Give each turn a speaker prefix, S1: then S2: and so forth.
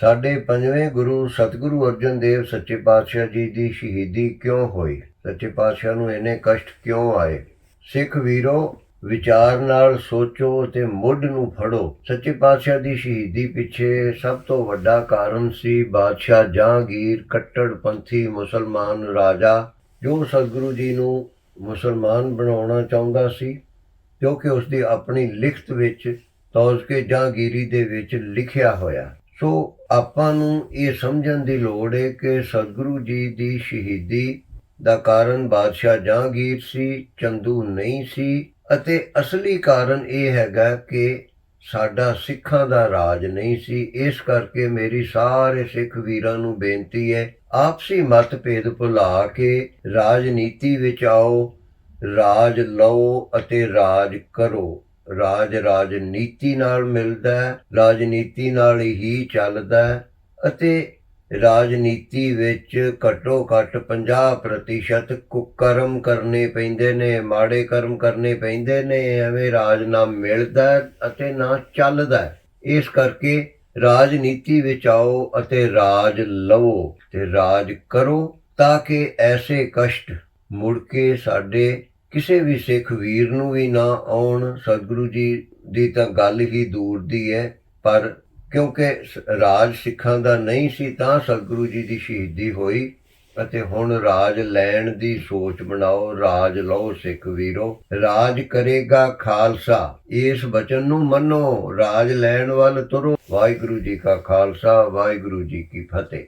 S1: ਸਾਡੇ ਪੰਜਵੇਂ ਗੁਰੂ ਸਤਿਗੁਰੂ ਅਰਜਨ ਦੇਵ ਸੱਚੇ ਪਾਤਸ਼ਾਹ ਜੀ ਦੀ ਸ਼ਹੀਦੀ ਕਿਉਂ ਹੋਈ? ਸੱਚੇ ਪਾਤਸ਼ਾਹ ਨੂੰ ਇੰਨੇ ਕਸ਼ਟ ਕਿਉਂ ਆਏ? ਸਿੱਖ ਵੀਰੋ, ਵਿਚਾਰ ਨਾਲ ਸੋਚੋ ਤੇ ਮੁੱਢ ਨੂੰ ਫੜੋ। ਸੱਚੇ ਪਾਤਸ਼ਾਹ ਦੀ ਸ਼ਹੀਦੀ ਪਿੱਛੇ ਸਭ ਤੋਂ ਵੱਡਾ ਕਾਰਨ ਸੀ ਬਾਦਸ਼ਾਹ ਜਹਾਂਗੀਰ ਕੱਟੜਪੰਥੀ ਮੁਸਲਮਾਨ ਰਾਜਾ, ਜੋ ਸਤਿਗੁਰੂ ਜੀ ਨੂੰ ਮੁਸਲਮਾਨ ਬਣਾਉਣਾ ਚਾਹੁੰਦਾ ਸੀ ਕਿਉਂਕਿ ਉਸ ਦੀ ਆਪਣੀ ਲਿਖਤ ਵਿੱਚ ਤੌਜ਼ਕੇ ਜਹਾਂਗੀਰੀ ਦੇ ਵਿੱਚ ਲਿਖਿਆ ਹੋਇਆ। ਸੋ ਆਪਾਂ ਨੂੰ ਇਹ ਸਮਝਣ ਦੀ ਲੋੜ ਹੈ ਕਿ ਸਤਿਗੁਰੂ ਜੀ ਦੀ ਸ਼ਹੀਦੀ ਦਾ ਕਾਰਨ ਬਾਦਸ਼ਾਹ ਜਹਾਂਗੀਰ ਸੀ, ਚੰਦੂ ਨਹੀਂ ਸੀ ਅਤੇ ਅਸਲੀ ਕਾਰਨ ਇਹ ਹੈਗਾ ਕਿ ਸਾਡਾ ਸਿੱਖਾਂ ਦਾ ਰਾਜ ਨਹੀਂ ਸੀ। ਇਸ ਕਰਕੇ ਮੇਰੀ ਸਾਰੇ ਸਿੱਖ ਵੀਰਾਂ ਨੂੰ ਬੇਨਤੀ ਹੈ ਆਪਸੀ ਮਤਭੇਦ ਭੁਲਾ ਕੇ ਰਾਜਨੀਤੀ ਵਿੱਚ ਆਓ, ਰਾਜ ਲਓ ਅਤੇ ਰਾਜ ਕਰੋ। ਰਾਜ ਰਾਜਨੀਤੀ ਨਾਲ ਮਿਲਦਾ ਹੈ, ਰਾਜਨੀਤੀ ਨਾਲ ਹੀ ਚੱਲਦਾ ਹੈ ਅਤੇ ਰਾਜਨੀਤੀ ਵਿੱਚ ਘੱਟੋ ਘੱਟ 50% ਕੁਕਰਮ ਕਰਨੇ ਪੈਂਦੇ ਨੇ, ਮਾੜੇ ਕਰਮ ਕਰਨੇ ਪੈਂਦੇ ਨੇ, ਐਵੇਂ ਰਾਜ ਨਾ ਮਿਲਦਾ ਅਤੇ ਨਾ ਚੱਲਦਾ ਇਸ ਕਰਕੇ ਰਾਜਨੀਤੀ ਵਿੱਚ ਆਓ ਅਤੇ ਰਾਜ ਲਵੋ ਤੇ ਰਾਜ ਕਰੋ ਤਾਂ ਕਿ ਐਸੇ ਕਸ਼ਟ ਮੁੜ ਕੇ ਸਾਡੇ ਕਿਸੇ ਵੀ ਸਿੱਖ ਵੀਰ ਨੂੰ ਵੀ ਨਾ ਆਉਣ ਸਤਿਗੁਰੂ ਜੀ ਦੀ ਤਾਂ ਗੱਲ ਹੀ ਦੂਰ ਦੀ ਹੈ, ਪਰ ਕਿਉਂਕਿ ਰਾਜ ਸਿੱਖਾਂ ਦਾ ਨਹੀਂ ਸੀ ਤਾਂ ਸਤਿਗੁਰੂ ਜੀ ਦੀ ਸ਼ਹੀਦੀ ਹੋਈ ਅਤੇ ਹੁਣ ਰਾਜ ਲੈਣ ਦੀ ਸੋਚ ਬਣਾਓ, ਰਾਜ ਲਓ ਸਿੱਖ ਵੀਰੋ, ਰਾਜ ਕਰੇਗਾ ਖਾਲਸਾ, ਇਸ ਬਚਨ ਨੂੰ ਮੰਨੋ, ਰਾਜ ਲੈਣ ਵੱਲ ਤੁਰੋ। ਵਾਹਿਗੁਰੂ ਜੀ ਕਾ ਖਾਲਸਾ, ਵਾਹਿਗੁਰੂ ਜੀ ਕੀ ਫਤਿਹ।